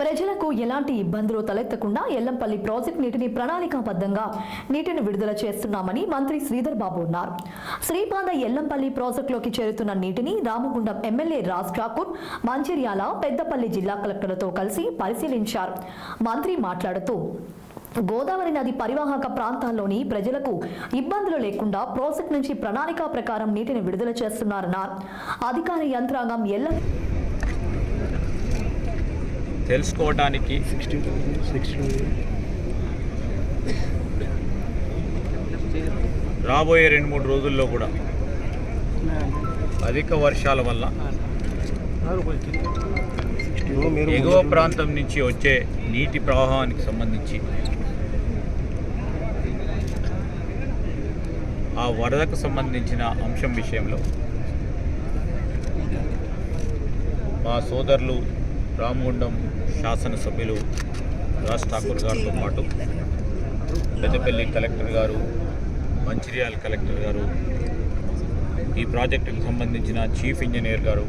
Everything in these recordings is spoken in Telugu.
ప్రజలకు ఎలాంటి ఇబ్బందులు తలెత్తకుండా ఎల్లంపల్లి ప్రాజెక్టు నీటిని ప్రణాళికాబద్ధంగా నీటిని విడుదల చేస్తున్నామని మంత్రి శ్రీధర్ బాబు అన్నారు. శ్రీపాద ఎల్లంపల్లి ప్రాజెక్టులోకి చేరుతున్న నీటిని రామగుండం ఎమ్మెల్యే రాజ్ ఠాకూర్ మంచిర్యాల పెద్దపల్లి జిల్లా కలెక్టర్లతో కలిసి పరిశీలించారు. మంత్రి మాట్లాడుతూ గోదావరి నది పరివాహక ప్రాంతాల్లోని ప్రజలకు ఇబ్బందులు లేకుండా ప్రాజెక్ట్ నుంచి ప్రణాళిక ప్రకారం నీటిని విడుదల చేస్తున్నారన్నారు. అధికార యంత్రాంగం ఎల్ల తెలుసుకోవడానికి రాబోయే రెండు మూడు రోజుల్లో కూడా అధిక వర్షాల వల్ల ఎగువ ప్రాంతం నుంచి వచ్చే నీటి ప్రవాహానికి సంబంధించి ఆ వరదకు సంబంధించిన అంశం విషయంలో మా సోదరులు రామగుండం శాసనసభ్యులు రాజ్ ఠాకూర్ గారితో పాటు పెద్దపల్లి కలెక్టర్ గారు మంచిర్యాల కలెక్టర్ గారు ఈ ప్రాజెక్టుకు సంబంధించిన చీఫ్ ఇంజనీర్ గారు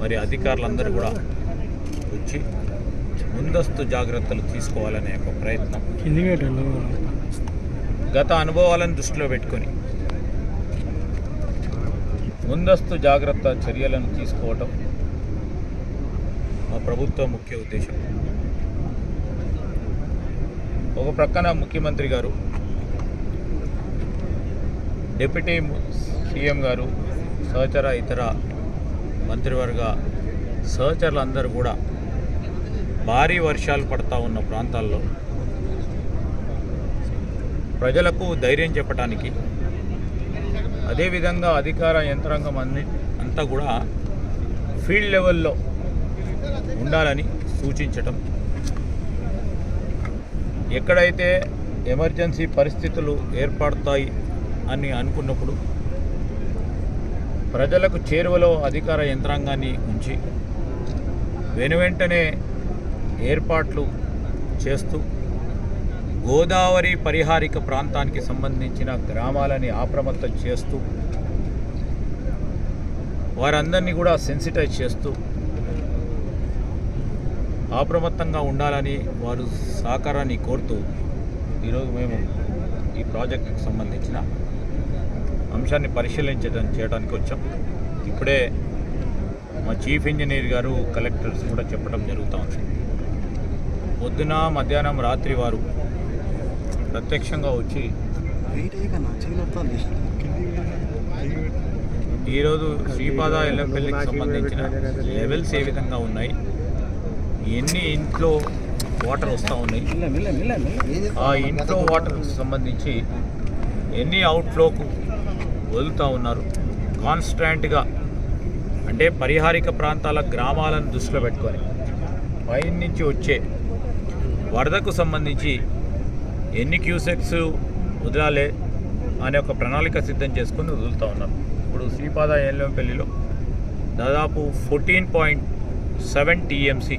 మరి అధికారులందరూ కూడా వచ్చి ముందస్తు జాగ్రత్తలు తీసుకోవాలనే ఒక ప్రయత్నం. గత అనుభవాలను దృష్టిలో పెట్టుకొని ముందస్తు జాగ్రత్త చర్యలను తీసుకోవటం మా ప్రభుత్వ ముఖ్య ఉద్దేశం. ఒక ప్రక్కన ముఖ్యమంత్రి గారు డిప్యూటీ సీఎం గారు సహచర ఇతర మంత్రివర్గ సహచరులందరూ కూడా భారీ వర్షాలు పడతా ఉన్న ప్రాంతాల్లో ప్రజలకు ధైర్యం చెప్పడానికి అదేవిధంగా అధికార యంత్రాంగం అన్ని అంతా కూడా ఫీల్డ్ లెవెల్లో ఉండాలని సూచించటం. ఎక్కడైతే ఎమర్జెన్సీ పరిస్థితులు ఏర్పడతాయి అని అనుకున్నప్పుడు ప్రజలకు చేరువలో అధికార యంత్రాంగాన్ని ఉంచి వెనువెంటనే ఏర్పాట్లు చేస్తూ గోదావరి పరిహారిక ప్రాంతానికి సంబంధించిన గ్రామాలని అప్రమత్తం చేస్తూ వారందరినీ కూడా సెన్సిటైజ్ చేస్తూ అప్రమత్తంగా ఉండాలని వారు సహకారాన్ని కోరుతూ ఈరోజు మేము ఈ ప్రాజెక్టుకు సంబంధించిన అంశాన్ని పరిశీలించడం చేయడానికి వచ్చాం. ఇప్పుడే మా చీఫ్ ఇంజనీర్ గారు కలెక్టర్స్ కూడా చెప్పడం జరుగుతూ ఉంది. పొద్దున మధ్యాహ్నం రాత్రి వారు ప్రత్యక్షంగా వచ్చి ఈరోజు శ్రీపాద ఎల్లంపల్లికి సంబంధించిన లెవెల్స్ ఏ విధంగా ఉన్నాయి? ఎన్ని ఇంట్లో వాటర్ వస్తూ ఉన్నాయి? ఆ ఇంట్లో వాటర్ సంబంధించి ఎన్ని అవుట్ఫ్లోకు వదులుతూ ఉన్నారు? కాన్స్టాంట్గా అంటే పరిహారిక ప్రాంతాల గ్రామాలను దృష్టిలో పెట్టుకొని పైన నుంచి వచ్చే వరదకు సంబంధించి ఎన్ని క్యూసెక్స్ వదలాలి అనే ఒక ప్రణాళిక సిద్ధం చేసుకొని వదులుతూ ఉన్నారు. ఇప్పుడు శ్రీపాద ఎల్లంపల్లిలో దాదాపు ఫోర్టీన్ పాయింట్ సెవెన్ టీఎంసీ